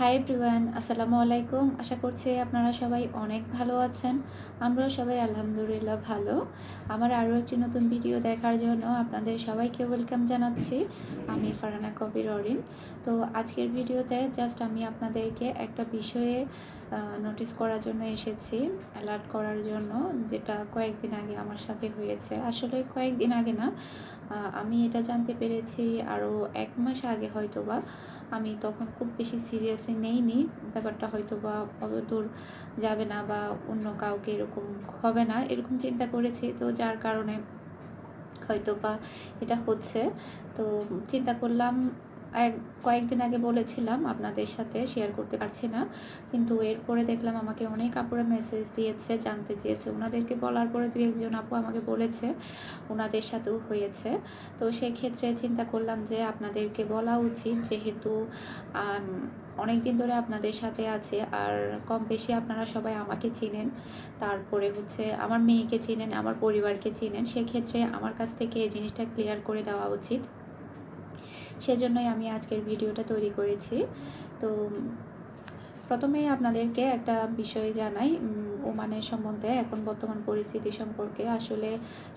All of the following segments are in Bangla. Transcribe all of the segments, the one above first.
হাই এভরিওয়ান আসসালামু আলাইকুম। আশা করছি আপনারা সবাই অনেক ভালো আছেন। আমরাও সবাই আলহামদুলিল্লাহ ভালো। আমার আরও একটি নতুন ভিডিও দেখার জন্য আপনাদের সবাইকে ওয়েলকাম জানাচ্ছি। আমি ফারানা কবির অরিন। তো আজকের ভিডিওতে জাস্ট আমি আপনাদেরকে একটা বিষয়ে নোটিস করার জন্য এসেছি অ্যালার্ট করার জন্য, যেটা কয়েকদিন আগে আমার সাথে হয়েছে। আসলে কয়েকদিন আগে না আমি এটা জানতে পেরেছি আরও এক মাস আগে হয়তো বা আমি তখন খুব বেশি সিরিয়াসলি নেইনি। ব্যাপারটা হয়তো বা অত দূর যাবে না বা অন্য কাউকে এরকম হবে না, এরকম চিন্তা করেছি। তো যার কারণে হয়তো বা এটা হচ্ছে। তো চিন্তা করলাম কয়েকদিন আগে বলেছিলাম আপনাদের সাথে শেয়ার করতে পারছি না। কিন্তু এরপরে দেখলাম আমাকে অনেক আপুরা মেসেজ দিয়েছে, জানতে চেয়েছে। ওনাদেরকে বলার পরে দু একজন আপু আমাকে বলেছে ওনাদের সাথেও হয়েছে। তো সেক্ষেত্রে চিন্তা করলাম যে আপনাদেরকে বলা উচিত, যেহেতু অনেক দিন ধরে আপনাদের সাথে আছে। আর কম বেশি আপনারা সবাই আমাকে চিনেন। তারপরে হচ্ছে আমার মেয়েকে চিনেন, আমার পরিবারকে চিনেন। সেক্ষেত্রে আমার কাছ থেকে এই জিনিসটা ক্লিয়ার করে দেওয়া উচিত। সেজন্যই আমি আজকের ভিডিওটা তৈরি করেছি। তো প্রথমেই আপনাদেরকে একটা বিষয় জানাই ওমানের সম্বন্ধে, এখন বর্তমান পরিস্থিতি সম্পর্কে। আসলে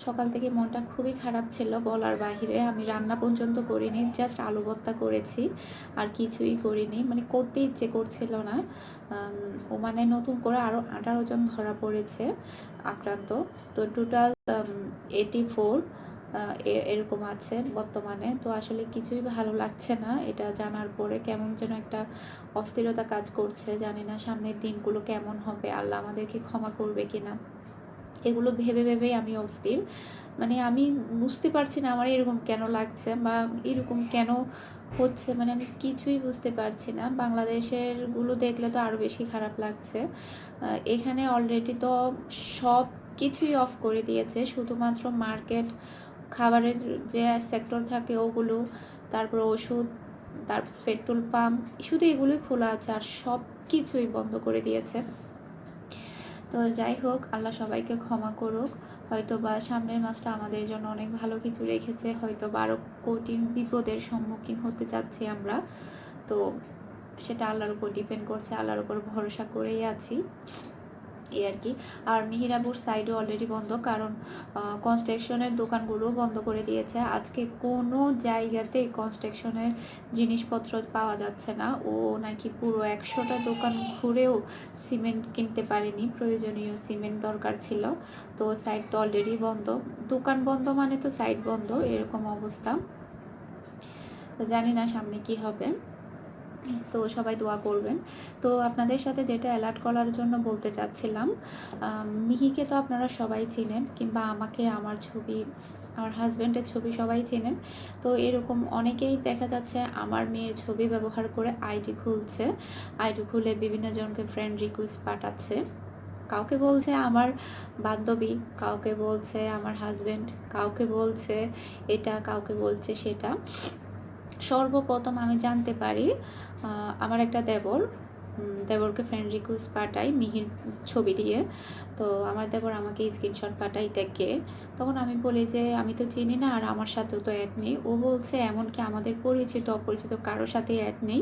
সকাল থেকে মনটা খুবই খারাপ ছিল বলার বাহিরে। আমি রান্না পর্যন্ত করিনি জাস্ট আলু ভর্তা করেছি, আর কিছুই করিনি। মানে করতে ইচ্ছে করছিল না। ওমানে নতুন করে আরও আঠারো জন ধরা পড়েছে, আক্রান্ত। তো টোটাল এইটি ফোর এরকম আছে বর্তমানে। তো আসলে কিছুই ভালো লাগছে না। এটা জানার পরে কেমন যেন একটা অস্থিরতা কাজ করছে। জানি না সামনের দিনগুলো কেমন হবে। আল্লাহ আমাদেরকে ক্ষমা করবে কিনা। এগুলো ভেবে ভেবেই আমি অস্থির। মানে আমি বুঝতে পারছি না আমার এরকম কেন লাগছে বা এরকম কেন হচ্ছে। মানে আমি কিছুই বুঝতে পারছি না। বাংলাদেশেরগুলো দেখলে তো আরও বেশি খারাপ লাগছে। এখানে অলরেডি তো সব কিছুই অফ করে দিয়েছে। শুধুমাত্র মার্কেট খাবারের যে সেক্টর থাকে ওগুলো, তারপর ওষুধ তারপর পেট্রোল পাম্প, শুধু এগুলোই খোলা আছে আর সব কিছুই বন্ধ করে দিয়েছে। তো যাই হোক, আল্লাহ সবাইকে ক্ষমা করুক। হয়তো বা সামনের মাসটা আমাদের জন্য অনেক ভালো কিছু রেখেছে হয়তো বা আরও কঠিন বিপদের সম্মুখীন হতে চাচ্ছি আমরা। তো সেটা আল্লাহর উপর ডিপেন্ড করছে, আল্লাহর উপর ভরসা করেই আছি। এই আর কি। আর মিহিরাপুর সাইডও অলরেডি বন্ধ, কারণ কনস্ট্রাকশনের দোকানগুলো বন্ধ করে দিয়েছে। আজকে কোনো জায়গাতে কনস্ট্রাকশনের জিনিসপত্র পাওয়া যাচ্ছে না। ও নাকি পুরো একশোটা দোকান ঘুরেও সিমেন্ট কিনতে পারেনি। প্রয়োজনীয় সিমেন্ট দরকার ছিল। তো সাইড তো অলরেডি বন্ধ। দোকান বন্ধ মানে তো সাইড বন্ধ, এরকম অবস্থা। তো জানি না সামনে কি হবে। তো সবাই দোয়া করবেন। তো আপনাদের সাথে যেটা অ্যালার্ট করার জন্য বলতে চাচ্ছিলাম মিহিকে তো আপনারা সবাই চিনেন কিংবা আমাকে, আমার ছবি, আমার হাজব্যান্ডের ছবি সবাই চেনেন। তো এরকম অনেকেই দেখা যাচ্ছে আমার মেয়ের ছবি ব্যবহার করে আইডি খুলছে। আইডি খুলে বিভিন্ন জনকে ফ্রেন্ড রিকোয়েস্ট পাঠাচ্ছে। কাউকে বলছে আমার বান্ধবী, কাউকে বলছে আমার হাজব্যান্ড কাউকে বলছে এটা, কাউকে বলছে সেটা। সর্বপ্রথম আমি জানতে পারি আমার একটা দেবর দেবরকে ফ্রেন্ড রিকোয়েস্ট পাঠাই মিহির ছবি দিয়ে। তো আমার দেবর আমাকে স্ক্রিনশট পাঠাই কে তখন আমি বলি যে, আমি তো চিনি না আর আমার সাথেও তো অ্যাড নেই। ও বলছে, এমনকি আমাদের পরিচিত, অপরিচিত কারোর সাথে অ্যাড নেই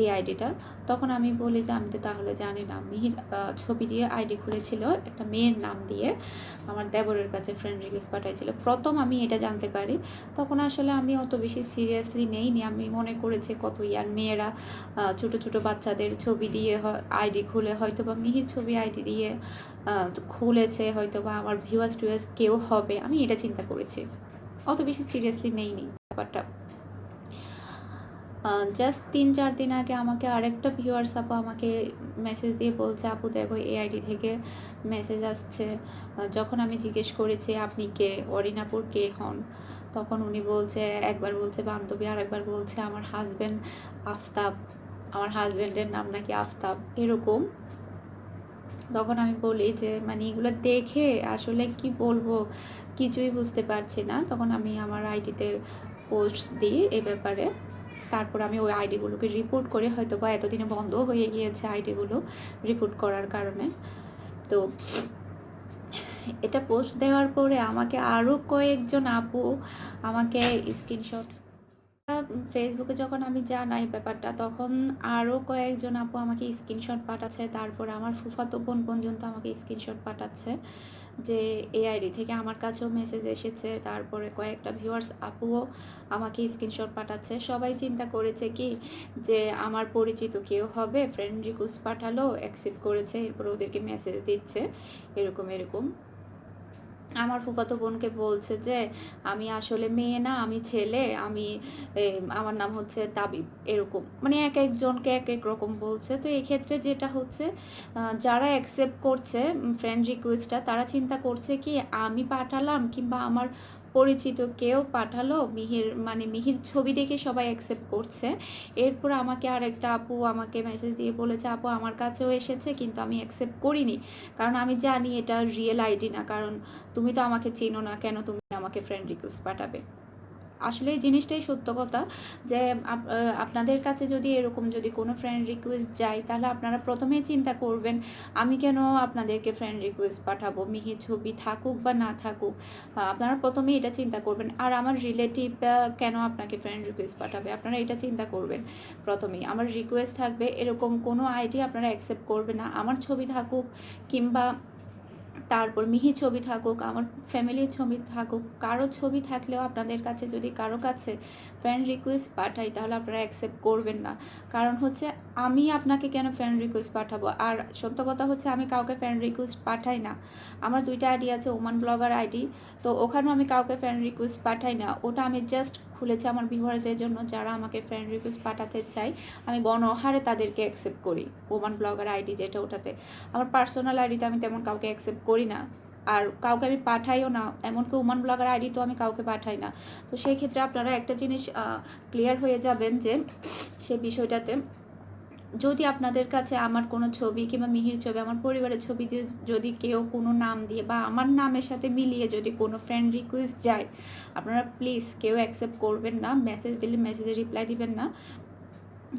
এই আইডিটা তখন আমি বলি যে, আমি তো তাহলে জানি না। মিহির ছবি দিয়ে আইডি খুলেছিল একটা মেয়ের নাম দিয়ে। আমার দেবরের কাছে ফ্রেন্ড রিকোয়েস্ট পাঠাইছিল। প্রথম আমি এটা জানতে পারি। তখন আসলে আমি অত বেশি সিরিয়াসলি নেইনি। আমি মনে করেছি কত ইয়াং মেয়েরা ছোট ছোট বাচ্চাদের ছবি দিয়ে আইডি খুলে হয়তো বা মিহির ছবি আইডি দিয়ে খুলেছে হয়তো বা আমার ভিউয়ার্স টুয়ার্স কেউ হবে, আমি এটা চিন্তা করেছি। অত বেশি সিরিয়াসলি নেই নেইনি ব্যাপারটা। জাস্ট তিন চার দিন আগে আমাকে আরেকটা ভিউয়ার্স আপু আমাকে মেসেজ দিয়ে বলছে, আপু, দেখো, এই আইডি থেকে মেসেজ আসছে। যখন আমি জিজ্ঞেস করেছি, আপনি কে? অরিনাপুর কে হন? তখন উনি বলছে, একবার বলছে বান্ধবী আর একবার বলছে আমার হাজব্যান্ড আফতাব। আমার হাজব্যান্ডের নাম নাকি আফতাব, এরকম। তখন আমি বলি যে মানে এগুলো দেখে আসলে কি বলব? কিছুই বুঝতে পারছি না। তখন আমি আমার আইডিতে পোস্ট দিই এ ব্যাপারে। তারপর আমি ওই আইডিগুলোকে রিপোর্ট করে। হয়তো বা এতদিনে বন্ধ হয়ে গিয়েছে আইডিগুলো রিপোর্ট করার কারণে। তো এটা পোস্ট দেওয়ার পরে আমাকে আরও কয়েকজন আপু আমাকে স্ক্রিনশট ফেসবুকে যখন আমি জানাই ব্যাপারটা, তখন আরও কয়েকজন আপু আমাকে স্ক্রিনশট পাঠাচ্ছে, তারপর আমার ফুফাতো বোন পর্যন্ত আমাকে স্ক্রিনশট পাঠাচ্ছে যে এই আইডি থেকে আমার কাছেও মেসেজ এসেছে, তারপরে কয়েকটা ভিউয়ার্স আপুও আমাকে স্ক্রিনশট পাঠাচ্ছে। সবাই চিন্তা করেছে কি যে আমার পরিচিত কেউ হবে ফ্রেন্ড রিকোয়েস্ট পাঠালো অ্যাকসেপ্ট করেছে, এরপর ওদেরকে মেসেজ দিচ্ছে, এরকম এরকম। আমার ফুফাতো বোনকে বলছে যে, আমি আসলে মেয়ে না, আমি ছেলে, আমি আমার নাম হচ্ছে তাবিব, এরকম। মানে এক একজনকে এক এক রকম বলছে। তো এই ক্ষেত্রে যেটা হচ্ছে যারা অ্যাকসেপ্ট করছে ফ্রেন্ড রিকোয়েস্টটা তারা চিন্তা করছে কি, আমি পাঠালাম কিংবা আমার পরিচিত কেউ পাঠালো, মিহির মানে মিহির ছবি দেখে সবাই অ্যাকসেপ্ট করছে। এরপর আমাকে আর একটা আপু আমাকে মেসেজ দিয়ে বলেছে, আপু, আমার কাছেও এসেছে, কিন্তু আমি অ্যাকসেপ্ট করিনি। কারণ আমি জানি এটা রিয়েল আইডি না, কারণ তুমি তো আমাকে চেনো না, কেন তুমি আমাকে ফ্রেন্ড রিকোয়েস্ট পাঠাবে? আসলে জিনিসটাই সত্য কথা যে আপনাদের কাছে যদি এরকম যদি কোনো ফ্রেন্ড রিকোয়েস্ট যায়, তাহলে আপনারা প্রথমেই চিন্তা করবেন, আমি কেন আপনাদেরকে ফ্রেন্ড রিকোয়েস্ট পাঠাবো? মিহি ছবি থাকুক বা না থাকুক আপনারা প্রথমেই এটা চিন্তা করবেন, আর আমার রিলেটিভ কেন আপনাকে ফ্রেন্ড রিকোয়েস্ট পাঠাবে? আপনারা এটা চিন্তা করবেন প্রথমেই। আমার রিকোয়েস্ট থাকবে, এরকম কোনো আইডি আপনারা অ্যাকসেপ্ট করবে না। আমার ছবি থাকুক কিংবা তারপর মিহি ছবি থাকুক, আমার ফ্যামিলির ছবি থাকুক, কারও ছবি থাকলেও আপনাদের কাছে যদি কারও কাছে ফ্রেন্ড রিকোয়েস্ট পাঠাই, তাহলে আপনারা অ্যাকসেপ্ট করবেন না। কারণ হচ্ছে আমি আপনাকে কেন ফ্রেন্ড রিকোয়েস্ট পাঠাবো? আর সত্য কথা হচ্ছে, আমি কাউকে ফ্রেন্ড রিকোয়েস্ট পাঠাই না। আমার দুইটা আইডি আছে ওমান ব্লগার আইডি তো ওখানেও আমি কাউকে ফ্রেন্ড রিকোয়েস্ট পাঠাই না। ওটা আমি জাস্ট খুলেছি আমার ভিউয়ারদের জন্য, যারা আমাকে ফ্রেন্ড রিকোয়েস্ট পাঠাতে চাই আমি গণহারে তাদেরকে অ্যাকসেপ্ট করি ওমান ব্লগার আইডি যেটা ওটাতে। আমার পার্সোনাল আইডিতে আমি তেমন কাউকে অ্যাকসেপ্ট করি না। আর কাউকে আমি পাঠাইও না, এমনকি উমান ব্লগার আইডি তো আমি কাউকে পাঠাই না। তো সেই ক্ষেত্রে আপনারা একটা জিনিস ক্লিয়ার হয়ে যাবেন যে সে বিষয়টাতে যদি আপনাদের কাছে আমার কোনো ছবি কিংবা মিহির ছবি, আমার পরিবারের ছবি যদি কেউ কোনো নাম দিয়ে বা আমার নামের সাথে মিলিয়ে যদি কোনো ফ্রেন্ড রিকোয়েস্ট যায়, আপনারা প্লিজ কেউ অ্যাকসেপ্ট করবেন না মেসেজ দিলে মেসেজে রিপ্লাই দিবেন না।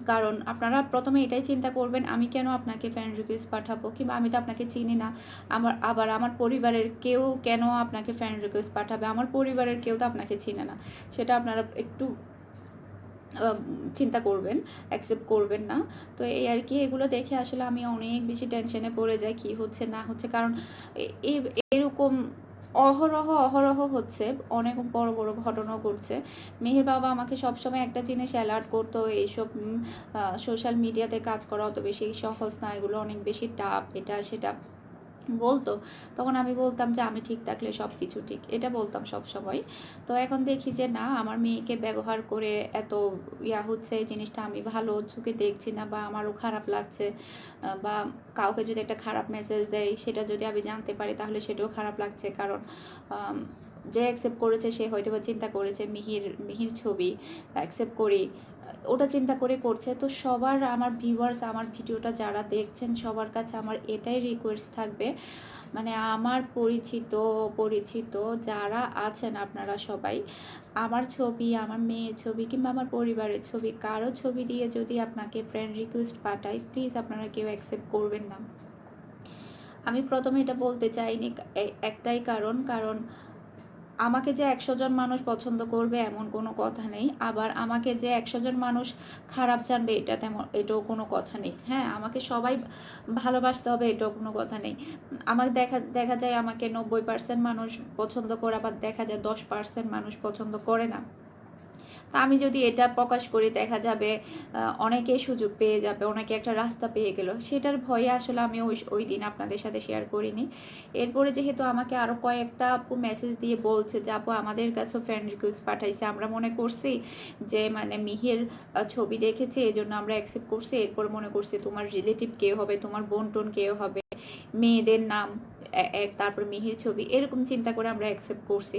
কারণ আপনারা প্রথমে এটাই চিন্তা করবেন, আমি কেন আপনাকে ফ্রেন্ড রিকোয়েস্ট পাঠাবো কিংবা আমি তো আপনাকে চিনি না। আমার, আবার আমার পরিবারের কেউ কেন আপনাকে ফ্রেন্ড রিকোয়েস্ট পাঠাবে? আমার পরিবারের কেউ তো আপনাকে চিনে না। সেটা আপনারা একটু চিন্তা করবেন অ্যাকসেপ্ট করবেন না। তো এই আর কি, এগুলো দেখে আসলে আমি অনেক বেশি টেনশনে পড়ে যাই, কি হচ্ছে, না হচ্ছে। কারণ এ- এ- এরকম অহরহ অহরহ হচ্ছে, অনেক বড় বড় ঘটনা ঘটছে। মেহের বাবা আমাকে সবসময় একটা জিনিস অ্যালার্ট করতো, এইসব সোশ্যাল মিডিয়াতে কাজ করা অত বেশি সহজ না, এগুলো অনেক বেশি টাফ এটা, সেটা। বলতো, তখন আমি বলতাম যে, আমি ঠিক থাকলে সব কিছু ঠিক। এটা বলতাম সব সময় তো এখন দেখি যে, না, আমার মেয়েকে ব্যবহার করে এত ইয়া হচ্ছে, এই জিনিসটা আমি ভালো চোখে দেখছি না বা আমারও খারাপ লাগছে। বা কাউকে যদি একটা খারাপ মেসেজ দেয়, সেটা যদি আমি জানতে পারি, তাহলে সেটাও খারাপ লাগছে। কারণ যে অ্যাকসেপ্ট করেছে, সে হয়তো বা চিন্তা করেছে, মিহির মিহির ছবি অ্যাকসেপ্ট করি। ওটা চিন্তা করে করছে। তো সবার আমার ভিউয়ার্স আমার ভিডিওটা যারা দেখছেন, সবার কাছে আমার এটাই রিকোয়েস্ট থাকবে। মানে আমার পরিচিত পরিচিত যারা আছেন আপনারা সবাই, আমার ছবি, আমার মেয়ের ছবি কিংবা আমার পরিবারের ছবি, কারও ছবি দিয়ে যদি আপনাকে ফ্রেন্ড রিকোয়েস্ট পাঠাই প্লিজ আপনারা কেউ অ্যাকসেপ্ট করবেন না। আমি প্রথমে এটা বলতে চাইনি একটাই কারণ কারণ আমাকে যে একশো জন মানুষ পছন্দ করবে এমন কোনো কথা নেই। আবার আমাকে যে একশো জন মানুষ খারাপ জানবে এটা তেমন এটাও কোনো কথা নেই। হ্যাঁ আমাকে সবাই ভালোবাসতে হবে এটাও কোনো কথা নেই। আমার দেখা দেখা যায় আমাকে নব্বই পার্সেন্ট মানুষ পছন্দ করে, আবার দেখা যায় দশ পার্সেন্ট মানুষ পছন্দ করে না। তা আমি যদি এটা প্রকাশ করি দেখা যাবে আহ, অনেকেই সুযোগ পেয়ে যাবে অনেকে একটা রাস্তা পেয়ে গেল। সেটার ভয়ে আসলে আমি ওই ওই দিন আপনাদের সাথে শেয়ার করিনি। এরপরে যেহেতু আমাকে আরও কয়েকটা আপু মেসেজ দিয়ে বলছে যে আপু আমাদের কাছেও ফ্রেন্ড রিকোয়েস্ট পাঠাইছে। আমরা মনে করছি যে মানে মিহির ছবি দেখেছে এই জন্য আমরা অ্যাকসেপ্ট করছি। এরপর মনে করছি তোমার রিলেটিভ কেউ হবে তোমার বোন টোন কেউ হবে মেয়েদের নাম এক তারপর মিহির ছবি। এরকম চিন্তা করে আমরা অ্যাকসেপ্ট করছি।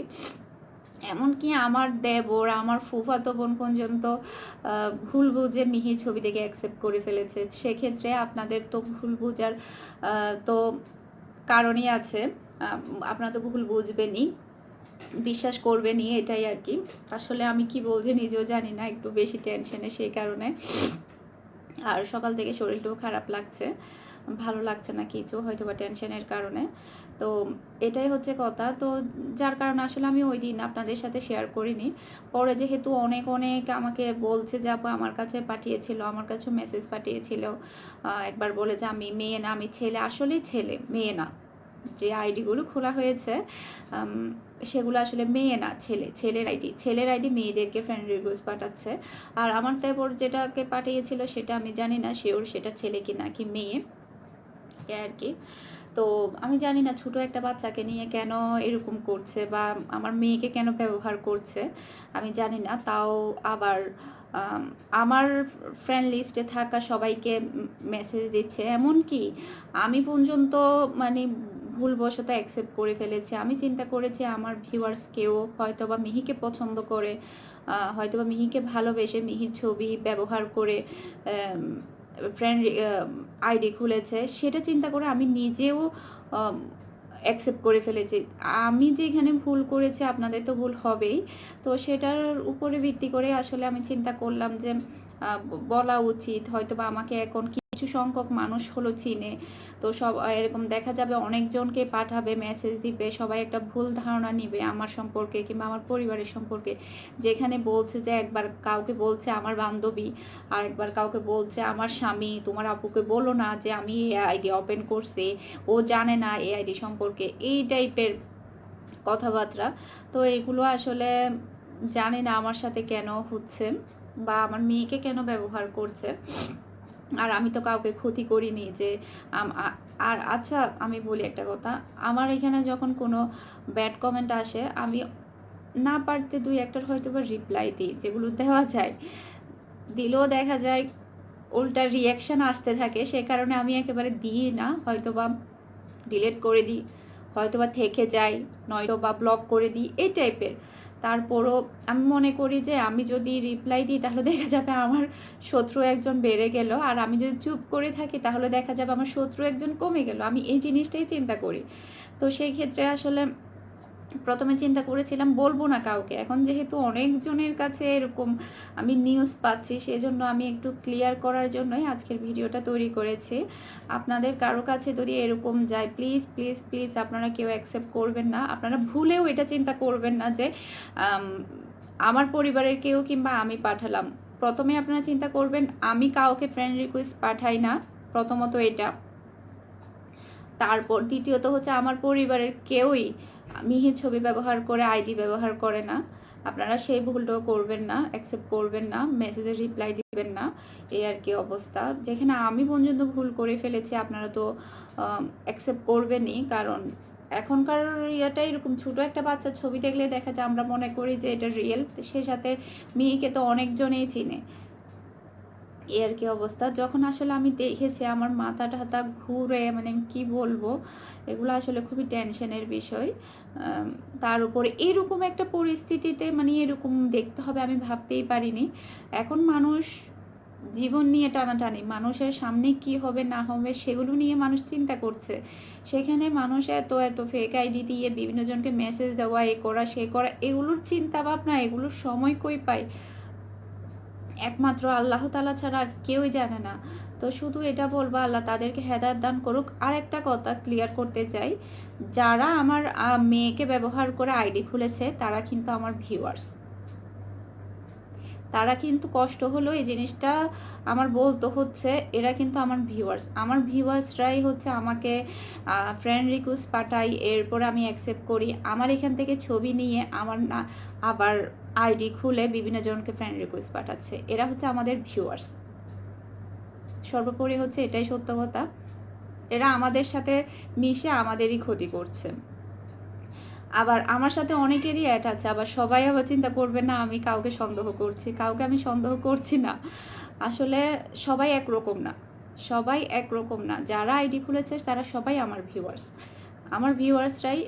এমনকি আমার দেবর, আমার ফুফাতো বোন পর্যন্ত ভুল বুঝে মিহি ছবি দেখে অ্যাকসেপ্ট করে ফেলেছে। সেক্ষেত্রে আপনাদের তো ভুল বুঝার তো কারণই আছে। আপনারা তো ভুল বুঝবেনই। বিশ্বাস করবেনই এটাই আর কি। আসলে আমি কি বলছি নিজেও জানি না, একটু বেশি টেনশনে সেই কারণে। আর সকাল থেকে শরীরটাও খারাপ লাগছে। ভালো লাগছে না কিছু হয়তো বা টেনশনের কারণে। তো এটাই হচ্ছে কথা। তো যার কারণে আসলে আমি ওই দিন আপনাদের সাথে শেয়ার করিনি। পরে যেহেতু অনেক অনেক আমাকে বলছে যে, আপু, আমার কাছে পাঠিয়েছিল, আমার কাছে মেসেজ পাঠিয়েছিল। একবার বলে যে, আমি মেয়ে না, আমি ছেলে। আসলেই ছেলে, মেয়ে না। যে আইডিগুলো খোলা হয়েছে সেগুলো আসলে মেয়ে না, ছেলে। ছেলের আইডি ছেলের আইডি মেয়েদেরকে ফ্রেন্ড রিকোয়েস্ট পাঠাচ্ছে। আর আমার তারপর যেটাকে পাঠিয়েছিল, সেটা আমি জানি না শিওর সেটা ছেলে কি নাকি মেয়ে। এ আর কি। তো আমি জানি না ছোট একটা বাচ্চাকে নিয়ে কেন এরকম করছে বা আমার মেয়েকে কেন ব্যবহার করছে, আমি জানি না। তাও আবার আমার ফ্রেন্ড লিস্টে থাকা সবাইকে মেসেজ দিচ্ছে। এমনকি আমি পর্যন্ত মানে ভুলবশত অ্যাকসেপ্ট করে ফেলেছি। আমি চিন্তা করেছি আমার ভিউয়ার্স কেউ হয়তো বা মিহিকে পছন্দ করে হয়তো বা মিহিকে ভালোবেসে মিহির ছবি ব্যবহার করে ফ্রেন্ড আইডি খুলেছে, সেটা চিন্তা করে আমি নিজেও অ্যাকসেপ্ট করে ফেলেছি। আমি যেখানে ভুল করেছি, আপনাদের তো ভুল হবেই। তো সেটার উপরে ভিত্তি করে আসলে আমি চিন্তা করলাম যে বলা উচিত হয়তো বা আমাকে এখন কিছু সংখ্যক মানুষ হলো চিনে। তো সব এরকম দেখা যাবে অনেকজনকে পাঠাবে মেসেজ দিবে, সবাই একটা ভুল ধারণা নিবে আমার সম্পর্কে কিংবা আমার পরিবারের সম্পর্কে। যেখানে বলছে যে একবার কাউকে বলছে আমার বান্ধবী, আর একবার কাউকে বলছে আমার স্বামী, তোমার আপুকে বলো না যে আমি এই আইডি ওপেন করছি, ও জানে না এই আইডি সম্পর্কে, এই টাইপের কথাবার্তা। তো এগুলো আসলে জানি না আমার সাথে কেন হচ্ছে বা আমার মেয়েকে কেন ব্যবহার করছে। আর আমি তো কাউকে ক্ষতি করিনি যে আর আচ্ছা আমি বলি একটা কথা, আমার এখানে যখন কোনো ব্যাড কমেন্ট আসে, আমি না পারতে দুই একটার হয়তো বা রিপ্লাই দিই, যেগুলো দেওয়া যায়। দিলেও দেখা যায় উল্টা রিয়াকশন আসতে থাকে, সে কারণে আমি একেবারে দিই না, হয়তো বা ডিলিট করে দিই, হয়তো বা থেকে যাই নয়তো বা ব্লক করে দিই, এই টাইপের তারপরও আমি মনে করি যে আমি যদি রিপ্লাই দিই তাহলে দেখা যাবে আমার শত্রু একজন বেড়ে গেল। আর আমি যদি চুপ করে থাকি তাহলে দেখা যাবে আমার শত্রু একজন কমে গেল। আমি এই জিনিসটাই চিন্তা করি। তো সেই ক্ষেত্রে আসলে প্রথমে চিন্তা করেছিলাম, বলব না কাউকে। এখন যেহেতু অনেকজনের কাছে এরকম আমি নিউজ পাচ্ছি, সেজন্য আমি একটু ক্লিয়ার করার জন্যই আজকের ভিডিওটা তৈরি করেছি। আপনাদের কারও কাছে যদি এরকম যায় প্লিজ প্লিজ প্লিজ আপনারা কেউ অ্যাকসেপ্ট করবেন না। আপনারা ভুলেও এটা চিন্তা করবেন না যে আমার পরিবারের কেউ কিংবা আমি পাঠালাম। প্রথমে আপনারা চিন্তা করবেন, আমি কাউকে ফ্রেন্ড রিকোয়েস্ট পাঠাই না, প্রথমত এটা। তারপর দ্বিতীয়ত হচ্ছে আমার পরিবারের কেউই মিহির ছবি ব্যবহার করে, আইডি ব্যবহার করে না। আপনারা সেই ভুলটাও করবেন না অ্যাকসেপ্ট করবেন না মেসেজে রিপ্লাই দিবেন না। এই আর কি অবস্থা। যেখানে আমি পর্যন্ত ভুল করে ফেলেছি, আপনারা তো অ্যাকসেপ্ট করবেনই। কারণ এখনকার ইয়েটা এরকম, ছোট একটা বাচ্চার ছবি দেখলে দেখা যায় আমরা মনে করি যে এটা রিয়েল সে সাথে মেয়েকে তো অনেকজনেই চিনে। এই আর কি অবস্থা। যখন আসলে আমি দেখেছি আমার মাথা টাথা ঘুরে মানে কি বলব? এগুলো আসলে খুবই টেনশনের বিষয়। তার উপরে। এরকম একটা পরিস্থিতিতে মানে এরকম দেখতে হবে আমি ভাবতেই পারিনি। এখন মানুষ জীবন নিয়ে টানাটানি, মানুষের সামনে কি হবে না হবে সেগুলো নিয়ে মানুষ চিন্তা করছে। সেখানে মানুষ এত এত ফেক আইডি দিয়ে বিভিন্ন জনকে মেসেজ দেওয়া, এ করা, সে করা, এগুলোর চিন্তা ভাবনা, এগুলোর সময় কই পায়? একমাত্র আল্লাহ তালা ছাড়া আর কেউই জানে না। তো শুধু এটা বলব, আল্লাহ তাদেরকে হেদায়ত দান করুক। আর একটা কথা ক্লিয়ার করতে চাই, যারা আমার মেয়েকে ব্যবহার করে আইডি খুলেছে, তারা কিন্তু আমার ভিউয়ার্স তারা কিন্তু কষ্ট হলো এই জিনিসটা আমার বলতে হচ্ছে, এরা কিন্তু আমার ভিউয়ার্স আমার ভিউয়ার্সরাই হচ্ছে আমাকে ফ্রেন্ড রিকোয়েস্ট পাঠাই এরপরে আমি অ্যাকসেপ্ট করি। আমার এখান থেকে ছবি নিয়ে আমার না, আবার আইডি খুলে বিভিন্ন জনকে ফ্রেন্ড রিকোয়েস্ট পাঠাচ্ছে। এরা হচ্ছে আমাদের ভিউয়ার্স সর্বোপরি হচ্ছে এটাই সত্য কথা। এরা আমাদের সাথে মিশে আমাদেরই ক্ষতি করছে। আবার আমার সাথে অনেকেরই অ্যাড আছে, আবার সবাই আবার চিন্তা করবে, না, আমি কাউকে সন্দেহ করছি, কাউকে আমি সন্দেহ করছি না। আসলে সবাই একরকম না, সবাই একরকম না। যারা আইডি খুলেছে, তারা সবাই আমার ভিউয়ার্স আমার ভিউয়ার্সরাই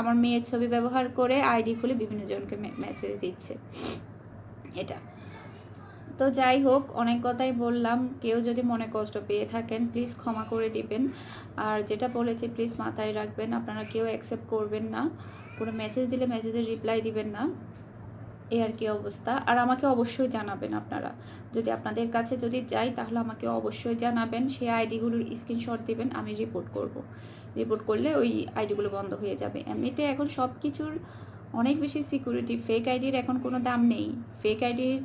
আমার মেয়ের ছবি ব্যবহার করে আইডি খুলে বিভিন্ন জনকে মেসেজ দিচ্ছে। এটা। তো যাই হোক, অনেক কথাই বললাম। কেউ যদি মনে কষ্ট পেয়ে থাকেন প্লিজ ক্ষমা করে দিবেন। আর যেটা বলেছি প্লিজ মাথায় রাখবেন। আপনারা কেউ অ্যাকসেপ্ট করবেন না। কোনো মেসেজ দিলে মেসেজের রিপ্লাই দিবেন না। এ আর কি অবস্থা। আর আমাকে অবশ্যই জানাবেন আপনারা। যদি আপনাদের কাছে যদি যাই, তাহলে আমাকে অবশ্যই জানাবেন। সেই আইডিগুলোর স্ক্রিনশট দিবেন, আমি রিপোর্ট করব। রিপোর্ট করলে ওই আইডিগুলো বন্ধ হয়ে যাবে। এমনিতে এখন সব কিছুর অনেক বেশি সিকিউরিটি ফেক আইডির এখন কোনো দাম নেই। ফেক আইডির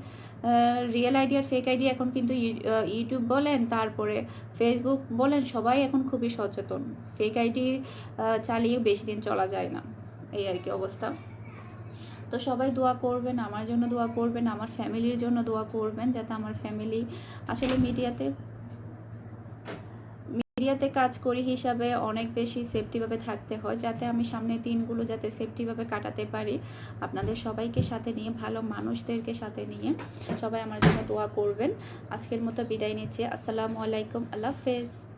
রিয়েল আইডি আর ফেক আইডি এখন কিন্তু ইউ- ইউটিউব বলেন, তারপরে ফেসবুক বলেন, সবাই এখন খুবই সচেতন। ফেক আইডি চালিয়ে বেশি দিন চলা যায় না। এই আর কি অবস্থা। তো সবাই দোয়া করবেন, আমার জন্য দোয়া করবেন, আমার ফ্যামিলির জন্য দোয়া করবেন, যাতে আমার ফ্যামিলি আসলে মিডিয়াতে মিডিয়াতে কাজ করি হিসাবে অনেক বেশি সেফটিভাবে থাকতে হয়, যাতে আমি সামনের দিনগুলো যাতে সেফটিভাবে কাটাতে পারি। আপনাদের সবাইকে সাথে নিয়ে, ভালো মানুষদেরকে সাথে নিয়ে সবাই আমার জন্য দোয়া করবেন। আজকের মতো বিদায় নিচ্ছি। আসসালামু আলাইকুম। আল্লাহ হাফেজ।